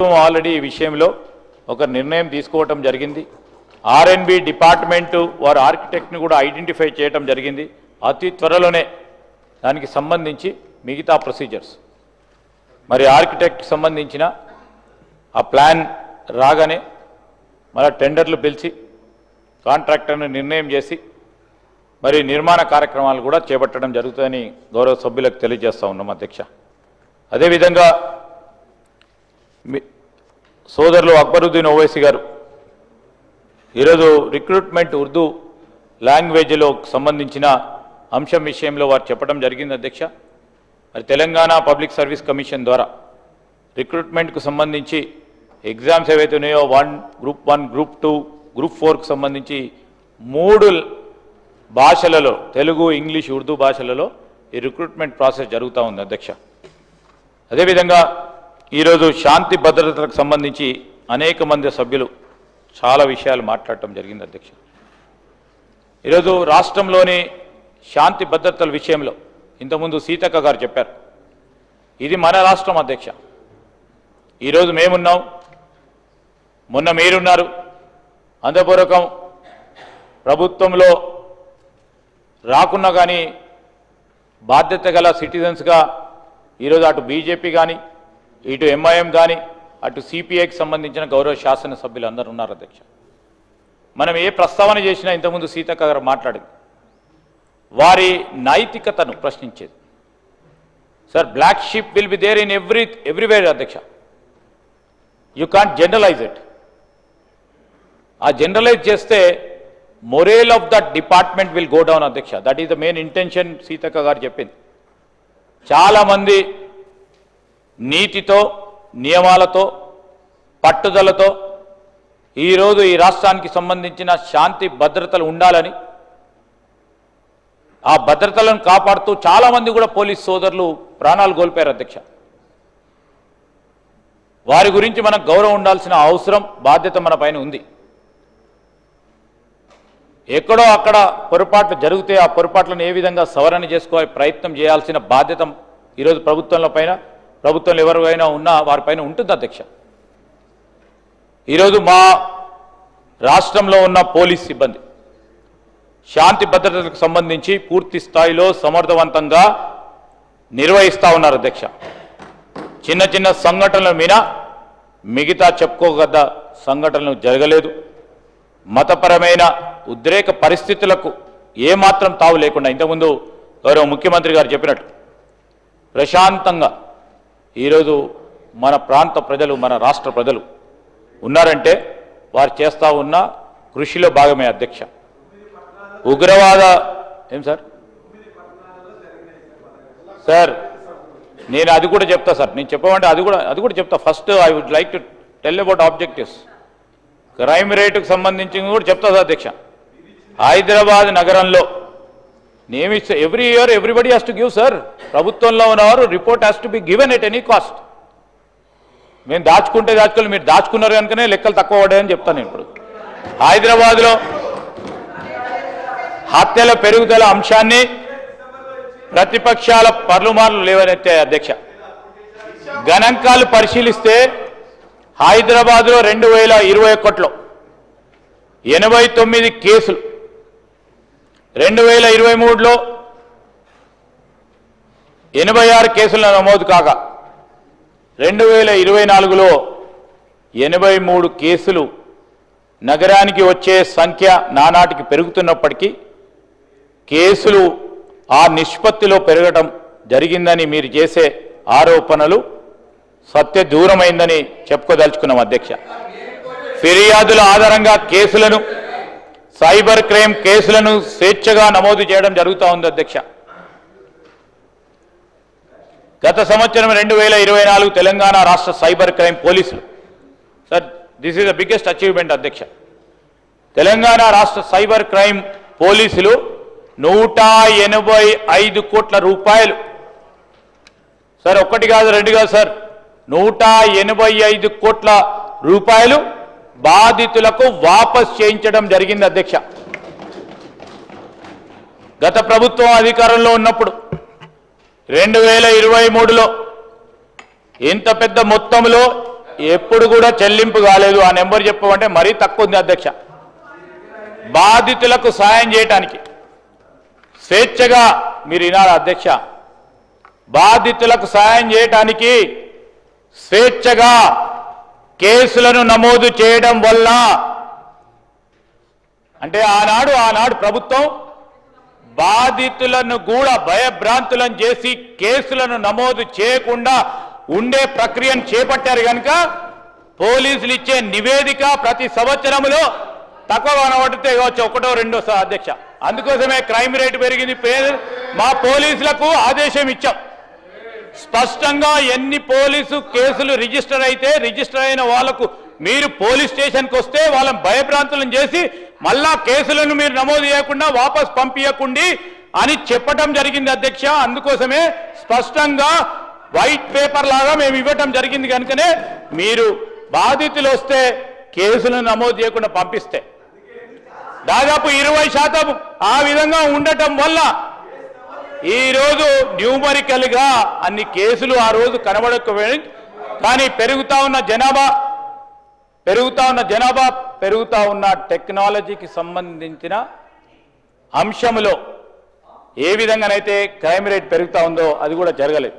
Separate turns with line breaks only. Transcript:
ప్రభుత్వం ఆల్రెడీ ఈ విషయంలో ఒక నిర్ణయం తీసుకోవటం జరిగింది. ఆర్ఎన్బి డిపార్ట్మెంటు వారు ఆర్కిటెక్ట్ని కూడా ఐడెంటిఫై చేయటం జరిగింది. అతి త్వరలోనే దానికి సంబంధించి మిగతా ప్రొసీజర్స్. మరి ఆర్కిటెక్ట్ సంబంధించిన ఆ ప్లాన్ రాగానే మళ్ళీ టెండర్లు పిలిచి కాంట్రాక్టర్ను నిర్ణయం చేసి మరి నిర్మాణ కార్యక్రమాలు కూడా చేపట్టడం జరుగుతుందని గౌరవ సభ్యులకు తెలియజేస్తా ఉన్నాం అధ్యక్ష. అదేవిధంగా సోదరులు అక్బరుద్దీన్ ఓవైసీ గారు ఈరోజు రిక్రూట్మెంట్ ఉర్దూ లాంగ్వేజ్లో సంబంధించిన అంశం విషయంలో వారు చెప్పడం జరిగింది అధ్యక్ష. మరి తెలంగాణ పబ్లిక్ సర్వీస్ కమిషన్ ద్వారా రిక్రూట్మెంట్కు సంబంధించి ఎగ్జామ్స్ ఏవైతే ఉన్నాయో one group one group two group ఫోర్కు సంబంధించి మూడు భాషలలో తెలుగు ఇంగ్లీష్ ఉర్దూ భాషలలో ఈ రిక్రూట్మెంట్ ప్రాసెస్ జరుగుతూ ఉంది అధ్యక్ష. అదేవిధంగా ఈరోజు శాంతి భద్రతలకు సంబంధించి అనేక మంది సభ్యులు చాలా విషయాలు మాట్లాడటం జరిగింది అధ్యక్ష. ఈరోజు రాష్ట్రంలోని శాంతి భద్రతల విషయంలో ఇంతకుముందు సీతక్క గారు చెప్పారు. ఇది మన రాష్ట్రం అధ్యక్ష. ఈరోజు మేమున్నాం. మొన్న మీరున్నారు. అందపూర్వకం ప్రభుత్వంలో రాకున్నా కానీ బాధ్యత గల సిటిజన్స్గా ఈరోజు అటు బీజేపీ కానీ ఇటు ఎంఐఎం కానీ అటు సిపిఐకి సంబంధించిన గౌరవ శాసనసభ్యులు అందరూ ఉన్నారు అధ్యక్ష. మనం ఏ ప్రస్తావన చేసినా ఇంతకుముందు సీతక్క గారు మాట్లాడింది. వారి నైతికతను ప్రశ్నించేది. Sir black ship will be there in every everywhere అధ్యక్ష. యూ కాంట్ జనరలైజ్ ఇట్ ఆ జనరలైజ్ చేస్తే morale of that department will go down అధ్యక్ష. That is the main intention Seethakka garu చెప్పింది. చాలామంది నీతితో నియమాలతో పట్టుదలతో ఈరోజు ఈ రాష్ట్రానికి సంబంధించిన శాంతి భద్రతలు ఉండాలని ఆ భద్రతలను కాపాడుతూ చాలామంది కూడా పోలీస్ సోదరులు ప్రాణాలు కోల్పోయారు అధ్యక్ష. వారి గురించి మనకు గౌరవం ఉండాల్సిన అవసరం బాధ్యత మన పైన ఉంది. ఎక్కడో అక్కడ పొరపాట్లు జరిగితే ఆ పొరపాట్లను ఏ విధంగా సవరణ చేసుకోవాలి ప్రయత్నం చేయాల్సిన బాధ్యత ఈరోజు ప్రభుత్వంలో పైన ప్రభుత్వంలో ఎవరికైనా ఉన్నా వారిపైన ఉంటుంది అధ్యక్ష. ఈరోజు మా రాష్ట్రంలో ఉన్న పోలీస్ సిబ్బంది శాంతి భద్రతలకు సంబంధించి పూర్తి స్థాయిలో సమర్థవంతంగా నిర్వహిస్తూ ఉన్నారు అధ్యక్ష. చిన్న చిన్న సంఘటనల మీద మిగతా చెప్పుకోగద్ద సంఘటనలు జరగలేదు. మతపరమైన ఉద్రేక పరిస్థితులకు ఏమాత్రం తావు లేకుండా ఇంతకుముందు గౌరవ ముఖ్యమంత్రి గారు చెప్పినట్టు ప్రశాంతంగా ఈరోజు మన ప్రాంత ప్రజలు మన రాష్ట్ర ప్రజలు ఉన్నారంటే వారు చేస్తూ ఉన్న కృషిలో భాగమే అధ్యక్ష. ఉగ్రవాద ఏం సార్? సార్ నేను అది కూడా చెప్తా సార్. నేను చెప్పమంటే అది కూడా అది కూడా చెప్తా. First I would like to tell about objectives crime రేటుకు సంబంధించి కూడా చెప్తా సార్ అధ్యక్ష. హైదరాబాద్ నగరంలో name is every year everybody has to give sir ప్రభుత్వంలో ఉన్నవారు report has to be given at any cost మేము దాచుకుంటే దాచుకోవాలి మీరు దాచుకున్నారు కనుకనే లెక్కలు తక్కువ పడ్డాయని చెప్తాను నేను ఇప్పుడు. హైదరాబాద్లో హత్యల పెరుగుదల అంశాన్ని ప్రతిపక్షాల పర్లుమార్లు లేవనెత్తే అధ్యక్ష. గణాంకాలు పరిశీలిస్తే హైదరాబాద్లో రెండు వేల ఇరవై ఒకటిలో ఎనభై తొమ్మిది కేసులు రెండు వేల ఇరవై మూడులో ఎనభై ఆరు కేసులు నమోదు కాగా రెండు వేల ఇరవై నాలుగులో ఎనభై మూడు కేసులు నగరానికి వచ్చే సంఖ్య నానాటికి పెరుగుతున్నప్పటికీ కేసులు ఆ నిష్పత్తిలో పెరగటం జరిగిందని మీరు చేసే ఆరోపణలు సత్య దూరమైందని చెప్పుకోదలుచుకున్నాం అధ్యక్ష. ఫిర్యాదుల ఆధారంగా కేసులను సైబర్ క్రైమ్ కేసులను స్వేచ్ఛగా నమోదు చేయడం జరుగుతూ ఉంది అధ్యక్ష. గత సంవత్సరం రెండు వేల ఇరవై నాలుగు తెలంగాణ రాష్ట్ర సైబర్ క్రైమ్ పోలీసులు. Sir this is the biggest achievement అధ్యక్ష. తెలంగాణ రాష్ట్ర సైబర్ క్రైమ్ పోలీసులు నూట ఎనభై ఐదు కోట్ల రూపాయలు. సార్ ఒక్కటి కాదు రెండు కాదు సార్. నూట ఎనభై ఐదు కోట్ల రూపాయలు బాధితులకు వాపస్ చేయించడం జరిగింది అధ్యక్ష. గత ప్రభుత్వం అధికారంలో ఉన్నప్పుడు రెండు వేల ఇరవై మూడులో ఇంత పెద్ద మొత్తంలో ఎప్పుడు కూడా చెల్లింపు కాలేదు. ఆ నెంబర్ చెప్పమంటే మరీ తక్కువ ఉంది అధ్యక్ష. బాధితులకు సాయం చేయటానికి స్వేచ్ఛగా మీరు వినాలి అధ్యక్ష? బాధితులకు సాయం చేయటానికి స్వేచ్ఛగా కేసులను నమోదు చేయడం వల్ల అంటే ఆనాడు ఆనాడు ప్రభుత్వం బాధితులను కూడా భయభ్రాంతులను చేసి కేసులను నమోదు చేయకుండా ఉండే ప్రక్రియను చేపట్టారు కనుక పోలీసులు ఇచ్చే నివేదిక ప్రతి సంవత్సరంలో తక్కువ కనబడితే ఇవ్వచ్చు ఒకటో రెండో అధ్యక్ష. అందుకోసమే క్రైమ్ రేట్ పెరిగింది పే- మా పోలీసులకు ఆదేశం ఇచ్చాం. స్పష్టంగా ఎన్ని పోలీసు కేసులు రిజిస్టర్ అయితే రిజిస్టర్ అయిన వాళ్ళకు మీరు పోలీస్ స్టేషన్కి వస్తే వాళ్ళని భయభ్రాంతులను చేసి మళ్ళా కేసులను మీరు నమోదు చేయకుండా వాపస్ పంపించకుండి అని చెప్పటం జరిగింది అధ్యక్ష. అందుకోసమే స్పష్టంగా వైట్ పేపర్ లాగా మేము ఇవ్వటం జరిగింది కనుకనే మీరు బాధితులు వస్తే కేసులను నమోదు చేయకుండా పంపిస్తే. దాదాపు ఇరవై శాతం ఆ విధంగా ఉండటం వల్ల ఈరోజు న్యూమరికల్గా అన్ని కేసులు ఆ రోజు కనబడకపోయి కానీ పెరుగుతా ఉన్న జనాభా పెరుగుతా ఉన్న జనాభా పెరుగుతా ఉన్న టెక్నాలజీకి సంబంధించిన అంశములో ఏ విధంగానైతే క్రైమ్ రేట్ పెరుగుతూ ఉందో అది కూడా జరగలేదు.